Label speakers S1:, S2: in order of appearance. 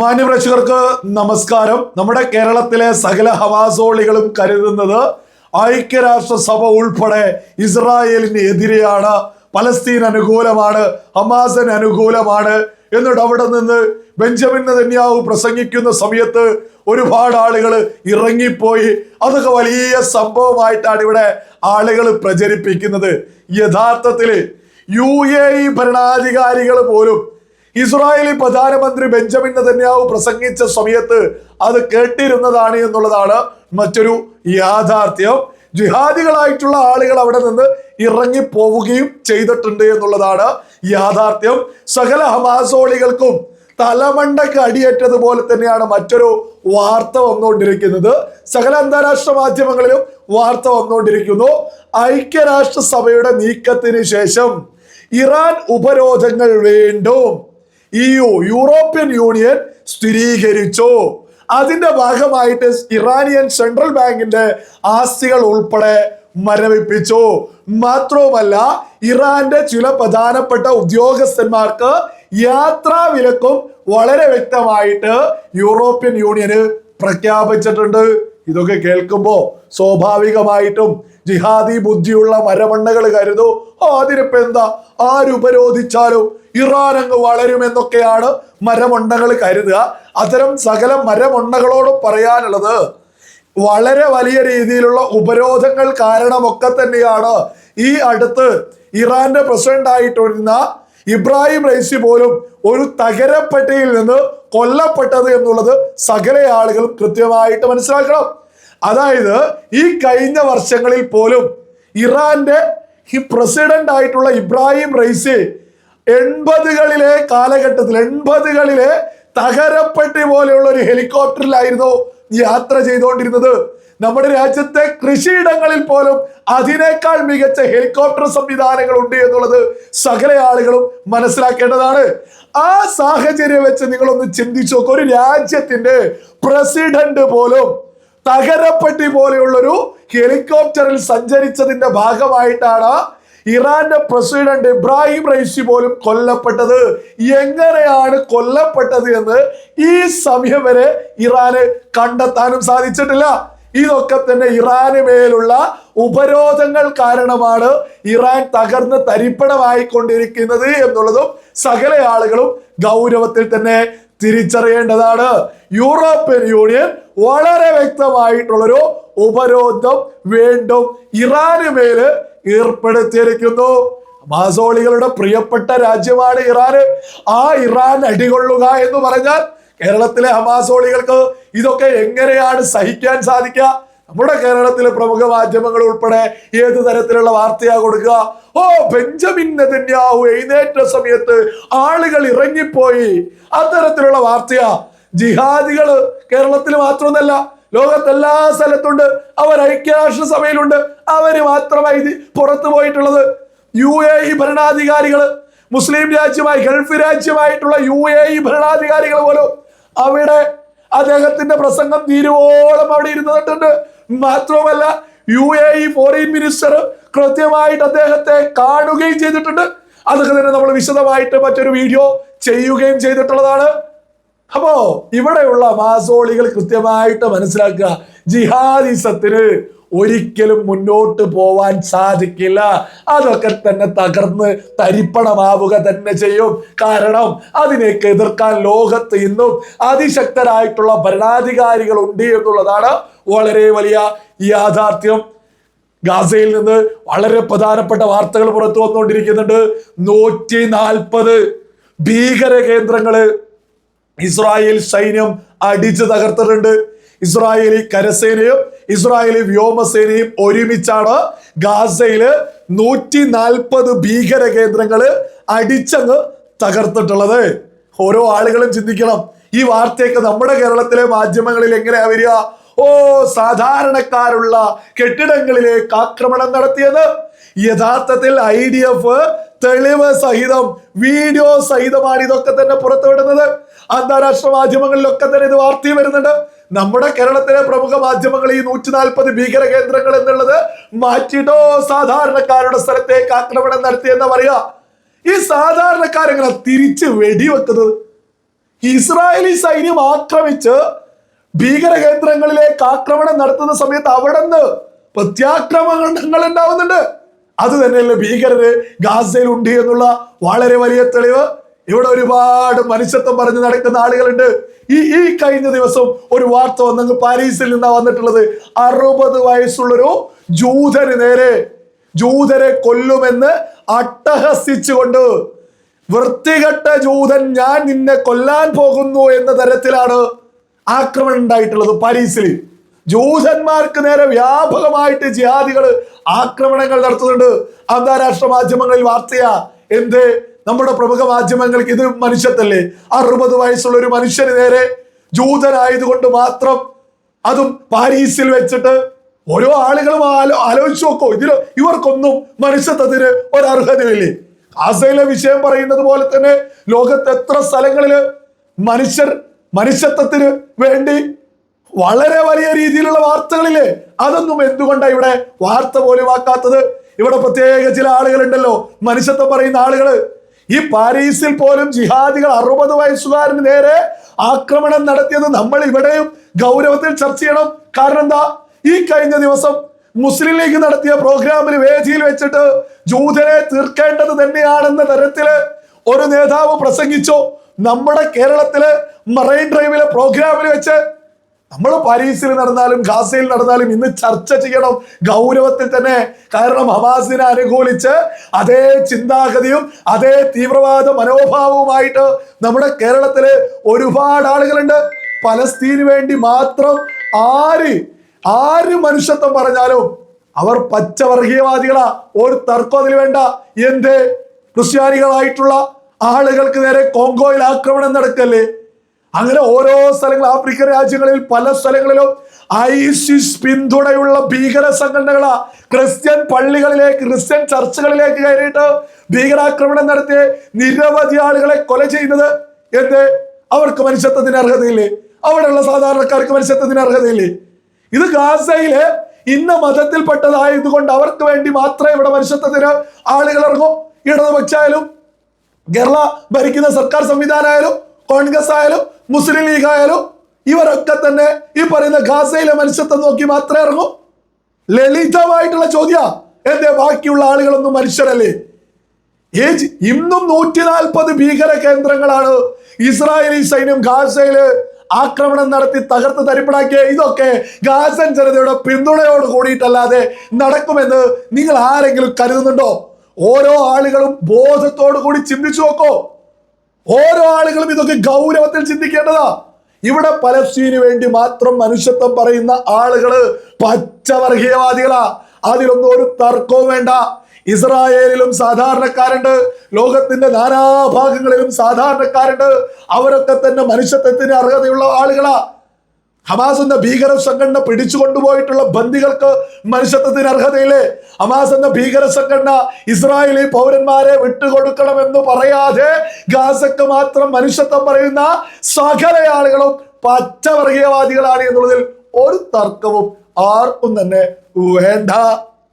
S1: മാന്യപ്രേക്ഷകർക്ക് നമസ്കാരം. നമ്മുടെ കേരളത്തിലെ സകല ഹവാസോളികളും കരുതുന്നത് ഐക്യരാഷ്ട്രസഭ ഉൾപ്പെടെ ഇസ്രായേലിന് എതിരെയാണ്. പലസ്തീൻ അനുകൂലമാണ് ഹമാസിന് അനുകൂലമാണ് എന്നിട്ട് അവിടെ നിന്ന് ബെഞ്ചമിൻ നെതന്യാഹു പ്രസംഗിക്കുന്ന സമയത്ത് ഒരുപാട് ആളുകൾ ഇറങ്ങിപ്പോയി. അതൊക്കെ വലിയ സംഭവമായിട്ടാണ് ഇവിടെ ആളുകൾ പ്രചരിപ്പിക്കുന്നത്. യഥാർത്ഥത്തിൽ യു എ ഇ ഭരണാധികാരികൾ പോലും ഇസ്രായേലി പ്രധാനമന്ത്രി ബെഞ്ചമിൻ നെതന്യാഹു പ്രസംഗിച്ച സമയത്ത് അത് കേട്ടിരുന്നതാണ് എന്നുള്ളതാണ് മറ്റൊരു യാഥാർത്ഥ്യം. ജിഹാദികളായിട്ടുള്ള ആളുകൾ അവിടെ നിന്ന് ഇറങ്ങി പോവുകയും ചെയ്തിട്ടുണ്ട് എന്നുള്ളതാണ് യാഥാർത്ഥ്യം. സകല ഹമാസോളികൾക്കും തലമണ്ടക്ക് അടിയേറ്റതുപോലെ തന്നെയാണ് മറ്റൊരു വാർത്ത വന്നുകൊണ്ടിരിക്കുന്നത്. സകല അന്താരാഷ്ട്ര മാധ്യമങ്ങളിലും വാർത്ത വന്നുകൊണ്ടിരിക്കുന്നു. ഐക്യരാഷ്ട്ര സഭയുടെ നീക്കത്തിന് ശേഷം ഇറാൻ ഉപരോധങ്ങൾ വീണ്ടും ഇയു യൂറോപ്യൻ യൂണിയൻ സ്ഥിരീകരിച്ചു. അതിന്റെ ഭാഗമായിട്ട് ഇറാനിയൻ സെൻട്രൽ ബാങ്കിന്റെ ആസ്തികൾ ഉൾപ്പെടെ മരവിപ്പിച്ചു. മാത്രവുമല്ല ഇറാന്റെ ചില പ്രധാനപ്പെട്ട ഉദ്യോഗസ്ഥന്മാർക്ക് യാത്രാ വിലക്കും വളരെ വ്യക്തമായിട്ട് യൂറോപ്യൻ യൂണിയന് പ്രഖ്യാപിച്ചിട്ടുണ്ട്. ഇതൊക്കെ കേൾക്കുമ്പോ സ്വാഭാവികമായിട്ടും ജിഹാദി ബുദ്ധിയുള്ള മരമണ്ണകൾ കരുതൂ. "ആ, അതിനിപ്പോ എന്താ? ആരുപരോധിച്ചാലും ഇറാൻ അങ്ങ് വളരുമെന്നൊക്കെയാണ് മരമൊണ്ണകൾ കരുതുക. അത്തരം സകല മരമൊണ്ണകളോട് പറയാനുള്ളത് വളരെ വലിയ രീതിയിലുള്ള ഉപരോധങ്ങൾ കാരണമൊക്കെ തന്നെയാണ്. ഈ അടുത്ത് ഇറാന്റെ പ്രസിഡന്റ് ആയിട്ടിരുന്ന ഇബ്രാഹിം റൈസി പോലും ഒരു തകരപ്പെട്ടിയിൽ നിന്ന് കൊല്ലപ്പെട്ടത് എന്നുള്ളത് സകല ആളുകളും കൃത്യമായിട്ട് മനസ്സിലാക്കണം. അതായത് ഈ കഴിഞ്ഞ വർഷങ്ങളിൽ പോലും ഇറാന്റെ ഈ പ്രസിഡന്റ് ആയിട്ടുള്ള ഇബ്രാഹിം റൈസി എൺപതുകളിലെ കാലഘട്ടത്തിൽ എൺപതുകളിലെ തകരപ്പെട്ടി പോലെയുള്ള ഒരു ഹെലികോപ്റ്ററിലായിരുന്നു യാത്ര ചെയ്തുകൊണ്ടിരുന്നത് നമ്മുടെ രാജ്യത്തെ കൃഷിയിടങ്ങളിൽ പോലും അതിനേക്കാൾ മികച്ച ഹെലികോപ്റ്റർ സംവിധാനങ്ങൾ ഉണ്ട് എന്നുള്ളത് സകല ആളുകളും മനസ്സിലാക്കേണ്ടതാണ്. ആ സാഹചര്യം വെച്ച് നിങ്ങളൊന്ന് ചിന്തിച്ചു നോക്കുക ഒരു രാജ്യത്തിന്റെ പ്രസിഡന്റ് പോലും തകരപ്പെട്ടി പോലെയുള്ളൊരു ഹെലികോപ്റ്ററിൽ സഞ്ചരിച്ചതിന്റെ ഭാഗമായിട്ടാണ് ഇറാന്റെ പ്രസിഡന്റ് ഇബ്രാഹിം റൈസി പോലും കൊല്ലപ്പെട്ടത് എങ്ങനെയാണ് കൊല്ലപ്പെട്ടത് എന്ന് ഈ സമയം വരെ ഇറാന് കണ്ടെത്താനും സാധിച്ചിട്ടില്ല. ഇതൊക്കെ തന്നെ ഇറാന് മേലുള്ള ഉപരോധങ്ങൾ കാരണമാണ് ഇറാൻ തകർന്ന് തരിപ്പണമായിക്കൊണ്ടിരിക്കുന്നത് എന്നുള്ളതും സകല ആളുകളും ഗൗരവത്തിൽ തന്നെ തിരിച്ചറിയേണ്ടതാണ്. യൂറോപ്യൻ യൂണിയൻ വളരെ വ്യക്തമായിട്ടുള്ളൊരു ഉപരോധം വീണ്ടും ഇറാന് മേൽ ഏർപ്പെടുത്തിയിരിക്കുന്നു. മാസോളികളുടെ പ്രിയപ്പെട്ട രാജ്യമാണ് ഇറാൻ ആ ഇറാൻ അടികൊള്ളുക എന്ന് പറഞ്ഞാൽ കേരളത്തിലെ ഹമാസോളികൾക്ക് ഇതൊക്കെ എങ്ങനെയാണ് സഹിക്കാൻ സാധിക്കുക? നമ്മുടെ കേരളത്തിലെ പ്രമുഖ മാധ്യമങ്ങൾ ഉൾപ്പെടെ ഏത് തരത്തിലുള്ള വാർത്തയാ കൊടുക്കുക? ഓ ബെഞ്ചമിൻ നെതന്യാഹു എഴുന്നേറ്റ സമയത്ത് ആളുകൾ ഇറങ്ങിപ്പോയി. അത്തരത്തിലുള്ള വാർത്തയാ. ജിഹാദികൾ കേരളത്തിൽ മാത്രമൊന്നല്ല ലോകത്തെല്ലാ സ്ഥലത്തുണ്ട്. അവർ ഐക്യരാഷ്ട്ര സഭയിലുണ്ട്. അവർ മാത്രമായി പുറത്തു പോയിട്ടുള്ളത്. യു എ ഇ ഭരണാധികാരികൾ മുസ്ലിം രാജ്യമായി ഗൾഫ് രാജ്യമായിട്ടുള്ള യു എ ഇ ഭരണാധികാരികൾ പോലും അവിടെ അദ്ദേഹത്തിന്റെ പ്രസംഗം തീരുവോളം അവിടെ ഇരുന്നിട്ടുണ്ട്. മാത്രവുമല്ല U A E foreign minister കൃത്യമായിട്ട് അദ്ദേഹത്തെ കാണുകയും ചെയ്തിട്ടുണ്ട്. അതൊക്കെ തന്നെ നമ്മൾ വിശദമായിട്ട് മറ്റൊരു വീഡിയോ ചെയ്യുകയും ചെയ്തിട്ടുള്ളതാണ്. അപ്പോ ഇവിടെയുള്ള മാസോളികൾ കൃത്യമായിട്ട് മനസ്സിലാക്കുക. ജിഹാദിസത്തിന് ഒരിക്കലും മുന്നോട്ട് പോവാൻ സാധിക്കില്ല. അതൊക്കെ തന്നെ തകർന്ന് തരിപ്പണമാവുക തന്നെ ചെയ്യും. കാരണം അതിനേക്ക് എതിർക്കാൻ ലോകത്ത് ഇന്നും അതിശക്തരായിട്ടുള്ള ഭരണാധികാരികൾ ഉണ്ട് എന്നുള്ളതാണ് വളരെ വലിയ യാഥാർത്ഥ്യം. ഗാസയിൽ നിന്ന് വളരെ പ്രധാനപ്പെട്ട വാർത്തകൾ പുറത്തു വന്നുകൊണ്ടിരിക്കുന്നുണ്ട്. നൂറ്റി നാൽപ്പത് ഭീകര കേന്ദ്രങ്ങൾ ഇസ്രായേൽ സൈന്യം അടിച്ചു തകർത്തിട്ടുണ്ട്. ഇസ്രായേലി കരസേനയും ഇസ്രായേലി വ്യോമസേനയും ഒരുമിച്ചാണ് ഗാസയിൽ നൂറ്റി നാൽപ്പത് ഭീകര കേന്ദ്രങ്ങൾ അടിച്ചങ്ങ് തകർത്തിട്ടുള്ളത്. ഓരോ ആളുകളും ചിന്തിക്കണം. ഈ വാർത്തയൊക്കെ നമ്മുടെ കേരളത്തിലെ മാധ്യമങ്ങളിൽ എങ്ങനെയാ വരിക? ഓ സാധാരണക്കാരുള്ള കെട്ടിടങ്ങളിലേക്ക് ആക്രമണം നടത്തിയത് യഥാർത്ഥത്തിൽ ഐ ഡി എഫ് തെളിവ് സഹിതം വീഡിയോ സഹിതമാണ് ഇതൊക്കെ തന്നെ പുറത്തുവിടുന്നത്. അന്താരാഷ്ട്ര മാധ്യമങ്ങളിലൊക്കെ തന്നെ ഇത് വാർത്തയും വരുന്നുണ്ട്. നമ്മുടെ കേരളത്തിലെ പ്രമുഖ മാധ്യമങ്ങൾ ഈ നൂറ്റി നാൽപ്പത് ഭീകര കേന്ദ്രങ്ങൾ എന്നുള്ളത് മാറ്റിയിട്ടോ? സാധാരണക്കാരുടെ സ്ഥലത്തേക്ക് ആക്രമണം നടത്തിയെന്ന് പറയാ? ഈ സാധാരണക്കാരെങ്ങനെ തിരിച്ച് വെടിവെക്കുന്നത്? ഇസ്രായേലി സൈന്യം ആക്രമിച്ച് ഭീകര കേന്ദ്രങ്ങളിലേക്ക് ആക്രമണം നടത്തുന്ന സമയത്ത് അവിടെ നിന്ന് പ്രത്യാക്രമണങ്ങൾ ഉണ്ടാവുന്നുണ്ട്. അത് തന്നെയല്ലേ ഭീകരര് ഗാസയിൽ ഉണ്ട് എന്നുള്ള വളരെ വലിയ തെളിവ്. ഇവിടെ ഒരുപാട് മനുഷ്യത്വം പറഞ്ഞു നടക്കുന്ന ആളുകളുണ്ട്. ഈ ഈ കഴിഞ്ഞ ദിവസം ഒരു വാർത്ത വന്നങ്ങ് പാരീസിൽ നിന്നാ വന്നിട്ടുള്ളത്. അറുപത് വയസ്സുള്ളൊരു ജൂതന് നേരെ ജൂതരെ കൊല്ലുമെന്ന് അട്ടഹസിച്ചുകൊണ്ട് വൃത്തികെട്ട ജൂതൻ ഞാൻ നിന്നെ കൊല്ലാൻ പോകുന്നു എന്ന തരത്തിലാണ് ആക്രമണം ഉണ്ടായിട്ടുള്ളത് പാരീസിൽ. ജൂതന്മാർക്ക് നേരെ വ്യാപകമായിട്ട് ജിഹാദികൾ ആക്രമണങ്ങൾ നടത്തുന്നുണ്ട്. അന്താരാഷ്ട്ര മാധ്യമങ്ങളിൽ വാർത്തയാ എന്ത്? നമ്മുടെ പ്രമുഖ മാധ്യമങ്ങൾക്ക് ഇത് മനുഷ്യത്തല്ലേ? അറുപത് വയസ്സുള്ള ഒരു മനുഷ്യന് നേരെ ജൂതനായതുകൊണ്ട് മാത്രം അതും പാരീസിൽ വെച്ചിട്ട് ഓരോ ആളുകളും ആലോ ആലോചിച്ച് നോക്കോ. ഇതിൽ ഇവർക്കൊന്നും മനുഷ്യത്വത്തിന് ഒരർഹതയില്ലേ? ഗാസയിലെ വിഷയം പറയുന്നത് പോലെ തന്നെ ലോകത്ത് എത്ര സ്ഥലങ്ങളിൽ മനുഷ്യർ മനുഷ്യത്വത്തിന് വേണ്ടി വളരെ വലിയ രീതിയിലുള്ള വാർത്തകളില്ലേ? അതൊന്നും എന്തുകൊണ്ടാണ് ഇവിടെ വാർത്ത പോലും ആക്കാത്തത് ഇവിടെ പ്രത്യേക ചില ആളുകളുണ്ടല്ലോ. മനുഷ്യത്വം പറയുന്ന ആളുകൾ ഈ പാരീസിൽ പോലും ജിഹാദികൾ അറുപത് വയസ്സുകാരന് നേരെ ആക്രമണം നടത്തിയത് നമ്മൾ ഇവിടെയും ഗൗരവത്തിൽ ചർച്ച ചെയ്യണം. കാരണം എന്താ? ഈ കഴിഞ്ഞ ദിവസം മുസ്ലിം ലീഗ് നടത്തിയ പ്രോഗ്രാമിൽ വേദിയിൽ വെച്ചിട്ട് ജൂതനെ തീർക്കേണ്ടത് തന്നെയാണെന്ന തരത്തിൽ ഒരു നേതാവ് പ്രസംഗിച്ചു. നമ്മുടെ കേരളത്തിലെ മറൈൻ ഡ്രൈവിലെ പ്രോഗ്രാമിൽ വെച്ച് നമ്മൾ പാരീസിൽ നടന്നാലും ഗാസയിൽ നടന്നാലും ഇന്ന് ചർച്ച ചെയ്യണം. ഗൗരവത്തിൽ തന്നെ. കാരണം ഹമാസിനെ അനുകൂലിച്ച് അതേ ചിന്താഗതിയും അതേ തീവ്രവാദ മനോഭാവവുമായിട്ട് നമ്മുടെ കേരളത്തിൽ ഒരുപാട് ആളുകളുണ്ട്. പലസ്തീന് വേണ്ടി മാത്രം ആര് ആര് മനുഷ്യത്വം പറഞ്ഞാലും അവർ പച്ചവർഗീയവാദികളാ. ഒരു തർക്കം അതിൽ വേണ്ട. എന്തേ? ക്രിസ്ത്യാനികളായിട്ടുള്ള ആളുകൾക്ക് നേരെ കോങ്കോയിൽ ആക്രമണം നടക്കല്ലേ? അങ്ങനെ ഓരോ സ്ഥലങ്ങൾ ആഫ്രിക്കൻ രാജ്യങ്ങളിൽ പല സ്ഥലങ്ങളിലും ഐസിസ് പിന്തുണയുള്ള ഭീകര സംഘടനകളാ ക്രിസ്ത്യൻ പള്ളികളിലേക്ക് ക്രിസ്ത്യൻ ചർച്ചുകളിലേക്ക് കയറിയിട്ട് ഭീകരാക്രമണം നടത്തി നിരവധി ആളുകളെ കൊല ചെയ്യുന്നത് എന്ത്? അവർക്ക് മനുഷ്യത്വത്തിന് അർഹതയില്ലേ? അവിടെയുള്ള സാധാരണക്കാർക്ക് മനുഷ്യത്വത്തിന് അർഹതയില്ലേ? ഇത് ഗാസയിലെ ഇന്ന മതത്തിൽപ്പെട്ടതായതുകൊണ്ട് അവർക്ക് വേണ്ടി മാത്രമേ ഇവിടെ മനുഷ്യത്വത്തിന് ആളുകൾ ഇറങ്ങും. ഇടതുപക്ഷായാലും കേരള ഭരിക്കുന്ന സർക്കാർ സംവിധാനമായാലും കോൺഗ്രസ് ആയാലും മുസ്ലിം ലീഗ് ആയാലും ഇവരൊക്കെ തന്നെ ഈ പറയുന്ന ഗാസയിലെ മനുഷ്യത്വം നോക്കി മാത്രമേ ഇറങ്ങൂ. ലളിതമായിട്ടുള്ള ചോദ്യ. എന്റെ ബാക്കിയുള്ള ആളുകളൊന്നും മനുഷ്യരല്ലേ? ഏജ് ഇന്നും നൂറ്റി നാൽപ്പത് ഭീകര കേന്ദ്രങ്ങളാണ് ഇസ്രായേലി സൈന്യം ഗാസയിൽ ആക്രമണം നടത്തി തകർത്ത് തരിപ്പണാക്കിയ. ഇതൊക്കെ ഗാസൻ ജനതയുടെ പിന്തുണയോട് കൂടിയിട്ടല്ലാതെ നടക്കുമെന്ന് നിങ്ങൾ ആരെങ്കിലും കരുതുന്നുണ്ടോ? ഓരോ ആളുകളും ബോധത്തോടു കൂടി ചിന്തിച്ചു നോക്കോ. ഓരോ ആളുകളും ഇതൊക്കെ ഗൗരവത്തിൽ ചിന്തിക്കേണ്ടതാ. ഇവിടെ പലസ്തീന് വേണ്ടി മാത്രം മനുഷ്യത്വം പറയുന്ന ആളുകൾ പച്ചവർഗീയവാദികളാ. അതിലൊന്നും ഒരു തർക്കവും വേണ്ട. ഇസ്രായേലിലും സാധാരണക്കാരുണ്ട്. ലോകത്തിന്റെ നാനാഭാഗങ്ങളിലും സാധാരണക്കാരുണ്ട്. അവരൊക്കെ തന്നെ മനുഷ്യത്വത്തിന് അർഹതയുള്ള ആളുകളാ. ഹമാസ് എന്ന ഭീകര സംഘടന പിടിച്ചുകൊണ്ടുപോയിട്ടുള്ള ബന്ദികൾക്ക് മനുഷ്യത്വത്തിന് അർഹതയില്ലേ? ഹമാസ് എന്ന ഭീകര സംഘടന ഇസ്രായേലി പൗരന്മാരെ വിട്ടുകൊടുക്കണമെന്ന് പറയാതെ ഗാസക്ക് മാത്രം മനുഷ്യത്വം പറയുന്ന സകല ആളുകളും പച്ചവർഗീയവാദികളാണ് എന്നുള്ളതിൽ ഒരു തർക്കവും ആർക്കും തന്നെ വേണ്ട.